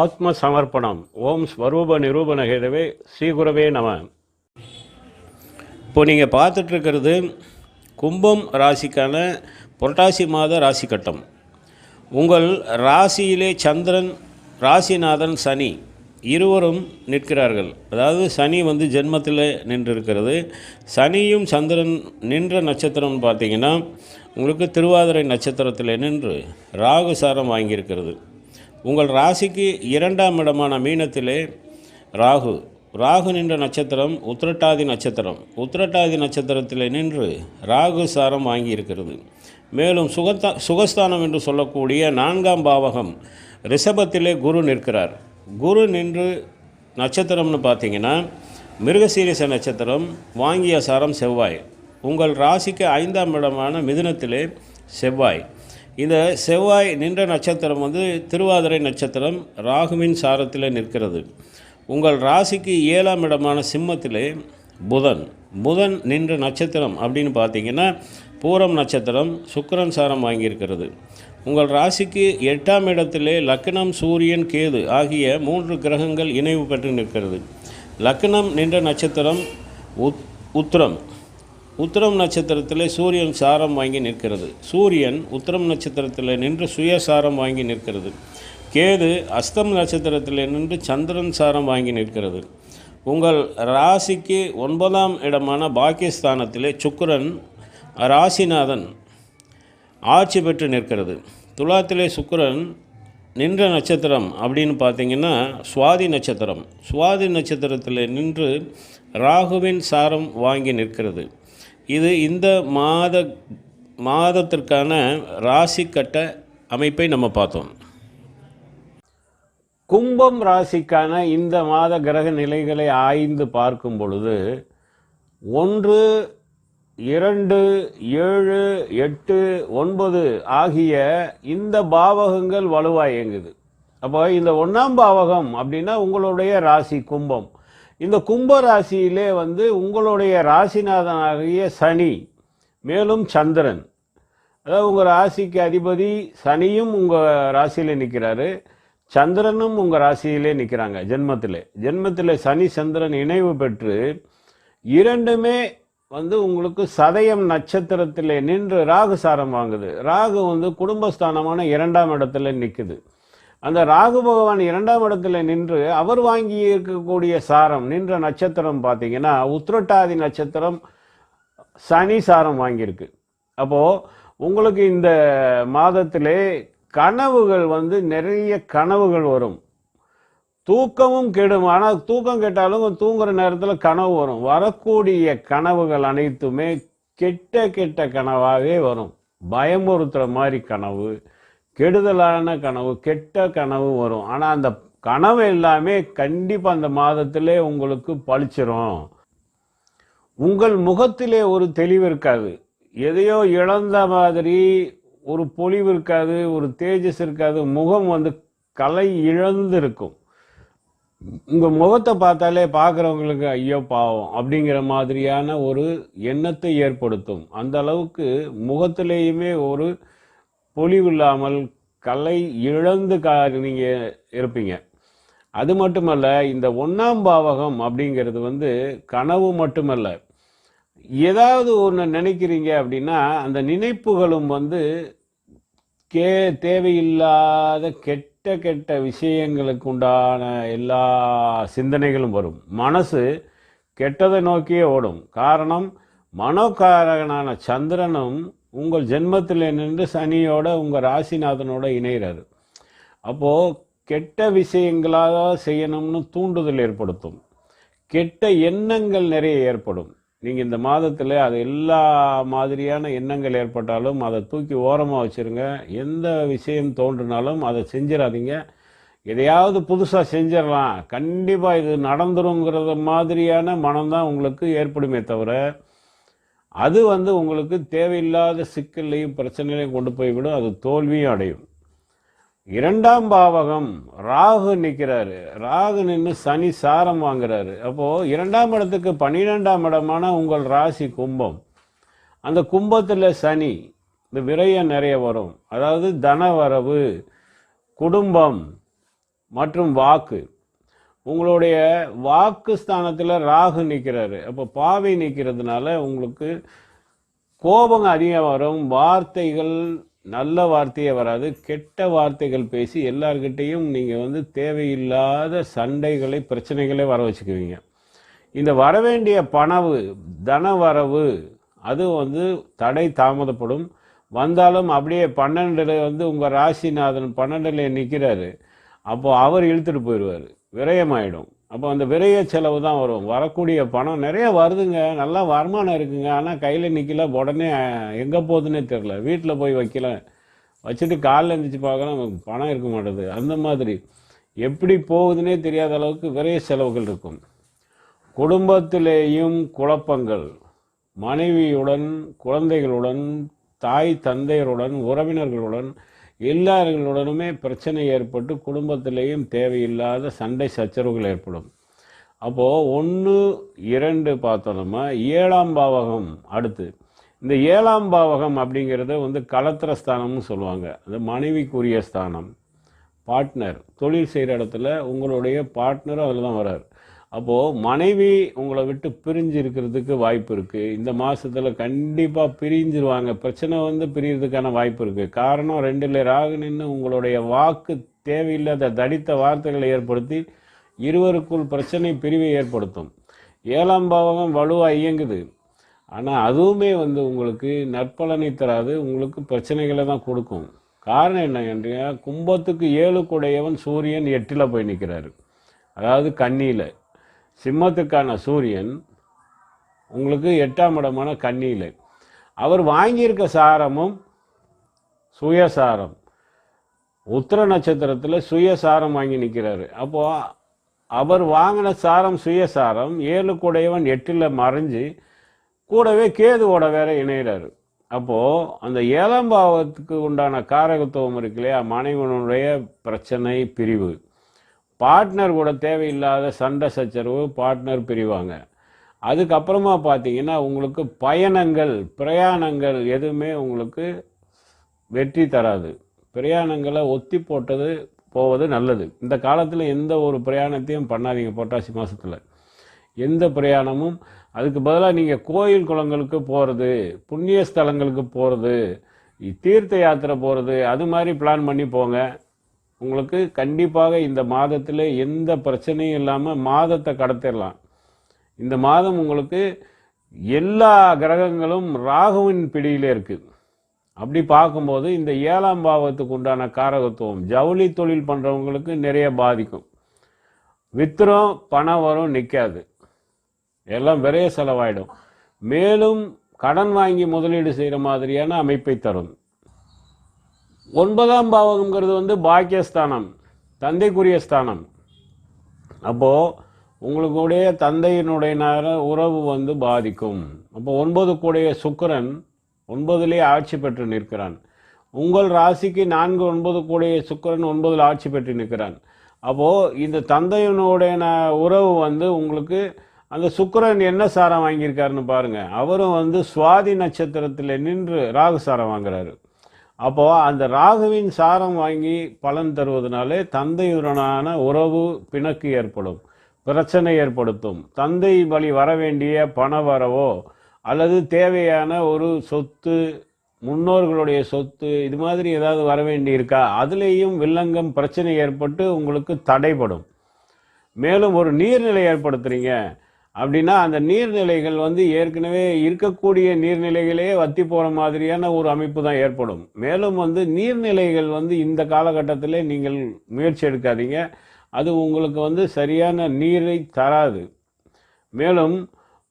ஆத்ம சமர்ப்பணம் ஓம் ஸ்வரூப நிரூபண ஹேதவே ஸ்ரீகுரவே நம. இப்போ நீங்கள் பார்த்துட்ருக்கிறது கும்பம் ராசிக்கான புரட்டாசி மாத ராசி கட்டம் உங்கள் ராசியிலே சந்திரன் ராசிநாதன் சனி இருவரும் நிற்கிறார்கள். அதாவது சனி வந்து ஜென்மத்தில் நின்றிருக்கிறது. சனியும் சந்திரன் நின்ற நட்சத்திரம்னு பார்த்தீங்கன்னா உங்களுக்கு திருவாதிரை நட்சத்திரத்தில் நின்று ராகு சாரம் வாங்கியிருக்கிறது. உங்கள் ராசிக்கு இரண்டாம் இடமான மீனத்திலே ராகு. ராகு நின்ற நட்சத்திரம் உத்திரட்டாதி நட்சத்திரம். உத்திரட்டாதி நட்சத்திரத்தில் நின்று ராகு சாரம் வாங்கியிருக்கிறது. மேலும் சுகத்தா சுகஸ்தானம் என்று சொல்லக்கூடிய நான்காம் பாவகம் ரிஷபத்திலே குரு நிற்கிறார். குரு நின்று நட்சத்திரம்னு பார்த்தீங்கன்னா மிருகசீரிச நட்சத்திரம் வாங்கிய சாரம் செவ்வாய். உங்கள் ராசிக்கு ஐந்தாம் இடமான மிதுனத்திலே செவ்வாய். இந்த செவ்வாய் நின்ற நட்சத்திரம் வந்து திருவாதிரை நட்சத்திரம் ராகுவின் சாரத்தில் நிற்கிறது. உங்கள் ராசிக்கு ஏழாம் இடமான சிம்மத்திலே புதன். புதன் நின்ற நட்சத்திரம் அப்படின்னு பார்த்தீங்கன்னா பூரம் நட்சத்திரம் சுக்கரன் சாரம் வாங்கியிருக்கிறது. உங்கள் ராசிக்கு எட்டாம் இடத்திலே லக்னம் சூரியன் கேது ஆகிய மூன்று கிரகங்கள் இணைவு பெற்று நிற்கிறது. லக்னம் நின்ற நட்சத்திரம் உத் உத்திரம். உத்திரம் நட்சத்திரத்தில் சூரியன் சாரம் வாங்கி நிற்கிறது. சூரியன் உத்திரம் நட்சத்திரத்தில் நின்று சுயசாரம் வாங்கி நிற்கிறது. கேது அஸ்தம் நட்சத்திரத்தில் நின்று சந்திரன் சாரம் வாங்கி நிற்கிறது. உங்கள் ராசிக்கு ஒன்பதாம் இடமான பாக்கியஸ்தானத்திலே சுக்கரன் ராசிநாதன் ஆட்சி பெற்று நிற்கிறது. துலாத்திலே சுக்கரன் நின்ற நட்சத்திரம் அப்படின்னு பார்த்தீங்கன்னா சுவாதி நட்சத்திரம். சுவாதி நட்சத்திரத்தில் நின்று ராகுவின் சாரம் வாங்கி நிற்கிறது. இது இந்த மாத மாதத்திற்கான ராசி கட்ட அமைப்பை நம்ம பார்த்தோம். கும்பம் ராசிக்கான இந்த மாத கிரக நிலைகளை ஆய்ந்து பார்க்கும் பொழுது ஒன்று இரண்டு ஏழு எட்டு ஒன்பது ஆகிய இந்த பாவகங்கள் வலுவாக இயங்குது. அப்போ இந்த ஒன்றாம் பாவகம் அப்படின்னா உங்களுடைய ராசி கும்பம். இந்த கும்ப ராசியிலே வந்து உங்களுடைய ராசிநாதனாகிய சனி மேலும் சந்திரன். அதாவது உங்கள் ராசிக்கு அதிபதி சனியும் உங்கள் ராசியில் நிற்கிறாரு சந்திரனும் உங்கள் ராசியிலே நிற்கிறாங்க ஜென்மத்தில். ஜென்மத்தில் சனி சந்திரன் இணைவு பெற்று இரண்டுமே வந்து உங்களுக்கு சதயம் நட்சத்திரத்தில் நின்று ராகு சாரம் வாங்குது. ராகு வந்து குடும்பஸ்தானமான இரண்டாம் இடத்துல நிற்குது அந்த ராகு பகவான் இரண்டாம் இடத்துல நின்று அவர் வாங்கி இருக்கக்கூடிய சாரம் நின்ற நட்சத்திரம் பார்த்தீங்கன்னா உத்திரட்டாதி நட்சத்திரம் சனி சாரம் வாங்கியிருக்கு. அப்போது உங்களுக்கு இந்த மாதத்திலே கனவுகள் வந்து நிறைய கனவுகள் வரும். தூக்கமும் கெடும். ஆனால் தூக்கம் கெட்டாலும் தூங்குற நேரத்தில் கனவு வரும். வரக்கூடிய கனவுகள் அனைத்துமே கெட்ட கெட்ட கனவாகவே வரும். பயமுறுத்துகிற மாதிரி கனவு. கெடுதலான கனவு கெட்ட கனவு வரும். ஆனால் அந்த கனவு எல்லாமே கண்டிப்பாக அந்த மாதத்திலே உங்களுக்கு பழிச்சிரும். உங்கள் முகத்திலே ஒரு தெளிவு இருக்காது. எதையோ இழந்த மாதிரி ஒரு பொலிவு இருக்காது ஒரு தேஜஸ் இருக்காது. முகம் வந்து கலை இழந்து இருக்கும் உங்கள் முகத்தை பார்த்தாலே பார்க்குறவங்களுக்கு ஐயோ பாவம் அப்படிங்கிற மாதிரியான ஒரு எண்ணத்தை ஏற்படுத்தும். அந்த அளவுக்கு முகத்திலேயுமே ஒரு பொலிவு இல்லாமல் கலை இழந்து கா நீங்கள் இருப்பீங்க. அது மட்டுமல்ல இந்த ஒன்றாம் பாவகம் அப்படிங்கிறது வந்து கனவு மட்டுமல்ல. ஏதாவது ஒன்று நினைக்கிறீங்க அப்படின்னா அந்த நினைப்புகளும் வந்து கே தேவையில்லாத கெட்ட கெட்ட விஷயங்களுக்கு உண்டான எல்லா சிந்தனைகளும் வரும். மனசு கெட்டதை நோக்கியே ஓடும். காரணம் மனோகாரகனான சந்திரனும் உங்கள் ஜென்மத்தில் நின்று சனியோட உங்கள் ராசிநாதனோட இணைகிறாரு அப்போது கெட்ட விஷயங்களாக செய்யணும்னு தூண்டுதல் ஏற்படுத்தும். கெட்ட எண்ணங்கள் நிறைய ஏற்படும். நீங்கள் இந்த மாதத்தில் அது எல்லா மாதிரியான எண்ணங்கள் ஏற்பட்டாலும் அதை தூக்கி ஓரமாக வச்சுருங்க. எந்த விஷயம் தோன்றினாலும் அதை செஞ்சிடாதீங்க. எதையாவது புதுசாக செஞ்சிடலாம். கண்டிப்பாக இது நடந்துருங்கிறத மாதிரியான மனம்தான் உங்களுக்கு ஏற்படுமே தவிர அது வந்து உங்களுக்கு தேவையில்லாத சிக்கல்லையும் பிரச்சனையிலையும் கொண்டு போய்விடும் அது தோல்வியும் அடையும். இரண்டாம் பாவகம் ராகு நிற்கிறாரு. ராகு நின்று சனி சாரம் வாங்குறாரு. அப்போது இரண்டாம் இடத்துக்கு பன்னிரெண்டாம் இடமான உங்கள் ராசி கும்பம். அந்த கும்பத்தில் சனி இந்த விரயம் நிறைய வரும். அதாவது தன வரவு குடும்பம் மற்றும் வாக்கு. உங்களுடைய வாக்கு ஸ்தானத்தில் ராகு நிற்கிறாரு அப்போ பாவை நிற்கிறதுனால உங்களுக்கு கோபம் அதிகம் வரும். வார்த்தைகள் நல்ல வார்த்தையே வராது. கெட்ட வார்த்தைகள் பேசி எல்லார்கிட்டேயும் நீங்கள் வந்து தேவையில்லாத சண்டைகளை பிரச்சனைகளை வர வச்சுக்குவீங்க. இந்த வரவேண்டிய பணவு தன வரவு அது வந்து தடை தாமதப்படும். வந்தாலும் அப்படியே பன்னெண்டில் வந்து உங்கள் ராசிநாதன் பன்னெண்டில் நிற்கிறாரு அப்போது அவர் இழுத்துட்டு போயிடுவார். விரயமாயிடும். அப்போ அந்த விரய செலவு தான் வரும். வரக்கூடிய பணம் நிறைய வருதுங்க. நல்லா வருமானம் இருக்குங்க. ஆனால் கையில் நிற்கல உடனே எங்கே போகுதுன்னே தெரில வீட்டில் போய் வைக்கல. வச்சுட்டு காலில் எழுந்திரிச்சு பார்க்கலாம் பணம் இருக்க மாட்டேது. அந்த மாதிரி. எப்படி போகுதுன்னே தெரியாத அளவுக்கு விரைய செலவுகள் இருக்கும். குடும்பத்திலேயும் குழப்பங்கள். மனைவியுடன் குழந்தைகளுடன் தாய் தந்தையருடன் உறவினர்களுடன் எல்லார்களுடனுமே பிரச்சனை ஏற்பட்டு குடும்பத்திலேயும் தேவையில்லாத சண்டை சச்சரவுகள் ஏற்படும். அப்போது ஒன்று இரண்டு பார்த்தோம்னா ஏழாம் பாவகம் அடுத்து. இந்த ஏழாம் பாவகம் அப்படிங்கிறத வந்து கலத்திர ஸ்தானம்னு சொல்லுவாங்க. அது மனைவிக்குரிய ஸ்தானம். பார்ட்னர் தொழில் செய்கிற இடத்துல உங்களுடைய பார்ட்னரும் அதில் தான் வர்றார். அப்போது மனைவி உங்களை விட்டு பிரிஞ்சு இருக்கிறதுக்கு வாய்ப்பு இருக்குது இந்த மாதத்தில் கண்டிப்பாக பிரிஞ்சிருவாங்க. பிரச்சனை வந்து பிரியறதுக்கான வாய்ப்பு இருக்குது காரணம் ரெண்டில் ராகு நின்று உங்களுடைய வாக்கு தேவையில்லாத தடித்த வார்த்தைகளை ஏற்படுத்தி இருவருக்குள் பிரச்சனை பிரிவை ஏற்படுத்தும். ஏழாம் பாவகம் வலுவாக இயங்குது. ஆனால் அதுவுமே வந்து உங்களுக்கு நற்பலனை தராது. உங்களுக்கு பிரச்சனைகளை தான் கொடுக்கும். காரணம் என்ன என்றா கும்பத்துக்கு ஏழு குடையவன் சூரியன் எட்டில் போய் நிற்கிறாரு அதாவது கண்ணியில் சிம்மத்துக்கான சூரியன் உங்களுக்கு எட்டாம் இடமான கன்னியில். அவர் வாங்கியிருக்க சாரமும் சுயசாரம். உத்திர நட்சத்திரத்தில் சுயசாரம் வாங்கி நிற்கிறாரு அப்போது அவர் வாங்கின சாரம் சுயசாரம் ஏழு கூடையவன் எட்டில் மறைஞ்சு கூடவே கேதுவோட வேற இணைகிறாரு அப்போது அந்த ஏழாம் பாவத்துக்கு உண்டான காரகத்துவம் இருக்கு இல்லையா? மனைவனுடைய பிரச்சனை பிரிவு. பார்ட்னர் கூட தேவையில்லாத சண்டை சச்சரவு பார்ட்னர் பிரிவாங்க. அதுக்கப்புறமா பார்த்தீங்கன்னா உங்களுக்கு பயணங்கள் பிரயாணங்கள் எதுவுமே உங்களுக்கு வெற்றி தராது. பிரயாணங்களை ஒத்தி போட்டது போவது நல்லது. இந்த காலத்தில் எந்த ஒரு பிரயாணத்தையும் பண்ணாதீங்க பொட்டாசி மாதத்தில் எந்த பிரயாணமும் அதுக்கு பதிலாக நீங்கள் கோயில் குளங்களுக்கு போகிறது புண்ணிய ஸ்தலங்களுக்கு போகிறது தீர்த்த யாத்திரை போகிறது அது மாதிரி பிளான் பண்ணி போங்க. உங்களுக்கு கண்டிப்பாக இந்த மாதத்தில் எந்த பிரச்சனையும் இல்லாமல் மாதத்தை கடத்திடலாம் இந்த மாதம் உங்களுக்கு எல்லா கிரகங்களும் ராகுவின் பிடியிலே இருக்குது அப்படி பார்க்கும்போது இந்த ஏழாம் பாவத்துக்கு உண்டான காரகத்துவம் ஜவுளி தொழில் பண்ணுறவங்களுக்கு நிறைய பாதிக்கும். வித்திரம் பணம் வரும் நிற்காது எல்லாம் விரைய செலவாயிடும். மேலும் கடன் வாங்கி முதலீடு செய்கிற மாதிரியான அமைப்பை தரும். ஒன்பதாம் பாவகம்ங்கிறது வந்து பாக்கியஸ்தானம் தந்தைக்குரிய ஸ்தானம். அப்போது உங்களுடைய தந்தையினுடைய நேர உறவு வந்து பாதிக்கும். அப்போ ஒன்பது கூடைய சுக்கிரன் ஒன்பதுலேயே ஆட்சி பெற்று நிற்கிறான். உங்கள் ராசிக்கு நான்கு ஒன்பது கூடைய சுக்கிரன் ஒன்பதில் ஆட்சி பெற்று நிற்கிறான். அப்போது இந்த தந்தையினுடைய உறவு வந்து உங்களுக்கு அந்த சுக்கரன் என்ன சாரம் வாங்கியிருக்காருன்னு பாருங்கள் அவரும் வந்து சுவாதி நட்சத்திரத்தில் நின்று ராகு சாரம் வாங்குறாரு. அப்போ அந்த ராகுவின் சாரம் வாங்கி பலன் தருவதனாலே தந்தையுடனான உறவு பிணக்கு ஏற்படும் பிரச்சனை ஏற்படுத்தும். தந்தை வழி வர வேண்டிய பண வரவோ அல்லது தேவையான ஒரு சொத்து முன்னோர்களுடைய சொத்து இது மாதிரி ஏதாவது வர வேண்டி இருக்கா அதுலேயும் வில்லங்கம் பிரச்சனை ஏற்பட்டு உங்களுக்கு தடைப்படும் மேலும் ஒரு நீர்நிலை ஏற்படுத்துறீங்க. அப்படின்னா அந்த நீர்நிலைகள் வந்து ஏற்கனவே இருக்கக்கூடிய நீர்நிலைகளே வத்தி போகிற மாதிரியான ஒரு அமைப்பு தான் ஏற்படும். மேலும் வந்து நீர்நிலைகள் வந்து இந்த காலகட்டத்தில் நீங்கள் முயற்சி எடுக்காதீங்க. அது உங்களுக்கு வந்து சரியான நீரை தராது. மேலும்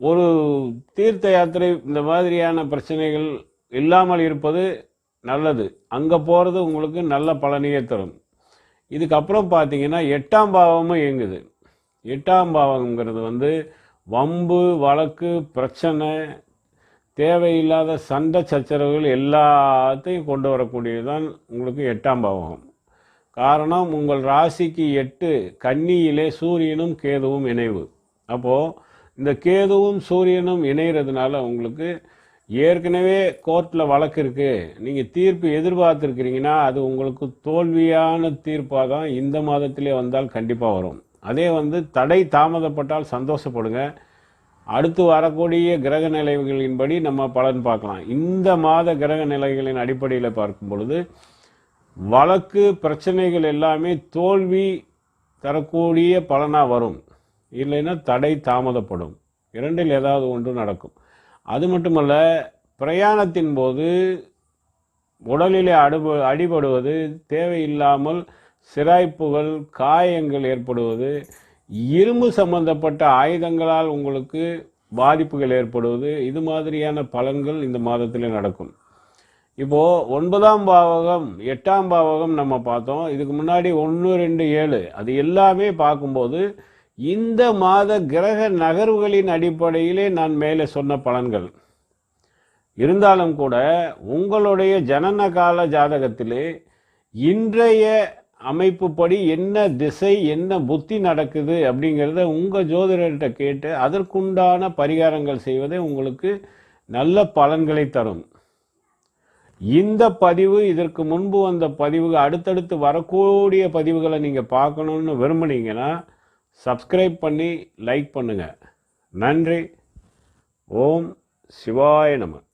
ஒரு தீர்த்த யாத்திரை இந்த மாதிரியான பிரச்சனைகள் இல்லாமல் இருப்பது நல்லது. அங்கே போகிறது உங்களுக்கு நல்ல பலனையே தரும். இதுக்கப்புறம் பார்த்தீங்கன்னா எட்டாம் பாவமும் இயங்குது. எட்டாம் பாவம்ங்கிறது வந்து வம்பு வழக்கு பிரச்சனை தேவையில்லாத சண்டை சச்சரவுகள் எல்லாத்தையும் கொண்டு வரக்கூடியது தான் உங்களுக்கு எட்டாம் பாவகம். காரணம் உங்கள் ராசிக்கு எட்டு கன்னியிலே சூரியனும் கேதுவும் இணைவு. அப்போது இந்த கேதுவும் சூரியனும் இணைகிறதுனால உங்களுக்கு ஏற்கனவே கோர்ட்டில் வழக்கு இருக்குது நீங்கள் தீர்ப்பு எதிர்பார்த்துருக்கிறீங்கன்னா அது உங்களுக்கு தோல்வியான தீர்ப்பாக தான் இந்த மாதத்திலே வந்தால் கண்டிப்பாக வரும். அதே வந்து தடை தாமதப்பட்டால் சந்தோஷப்படுங்க. அடுத்து வரக்கூடிய கிரக நிலைகளின்படி நம்ம பலன் பார்க்கலாம். இந்த மாத கிரக நிலைகளின் அடிப்படையில் பார்க்கும் பொழுது வழக்கு பிரச்சனைகள் எல்லாமே தோல்வி தரக்கூடிய பலனாக வரும். இல்லைன்னா தடை தாமதப்படும். இரண்டில் ஏதாவது ஒன்று நடக்கும். அது மட்டுமல்ல பிரயாணத்தின் போது உடலிலே அடிப அடிபடுவது தேவையில்லாமல் சிராய்ப்புகள் காயங்கள் ஏற்படுவது இரும்பு சம்பந்தப்பட்ட ஆயுதங்களால் உங்களுக்கு பாதிப்புகள் ஏற்படுவது இது மாதிரியான பலன்கள் இந்த மாதத்தில் நடக்கும். இப்போது ஒன்பதாம் பாவகம் எட்டாம் பாவகம் நம்ம பார்த்தோம். இதுக்கு முன்னாடி ஒன்று ரெண்டு ஏழு அது எல்லாமே பார்க்கும்போது இந்த மாத கிரக நகர்வுகளின் அடிப்படையிலே நான் மேலே சொன்ன பலன்கள். இருந்தாலும் கூட உங்களுடைய ஜனன கால ஜாதகத்திலே இன்றைய அமைப்புப்படி என்ன திசை என்ன புத்தி நடக்குது அப்படிங்கிறத உங்கள் ஜோதிடர்கிட்ட கேட்டு அதற்குண்டான பரிகாரங்கள் செய்வதே உங்களுக்கு நல்ல பலன்களை தரும். இந்த பதிவு இதற்கு முன்பு வந்த பதிவு அடுத்தடுத்து வரக்கூடிய பதிவுகளை நீங்கள் பார்க்கணுன்னு விரும்புனீங்கன்னா சப்ஸ்கிரைப் பண்ணி லைக் பண்ணுங்கள் நன்றி. ஓம் சிவாய நமன்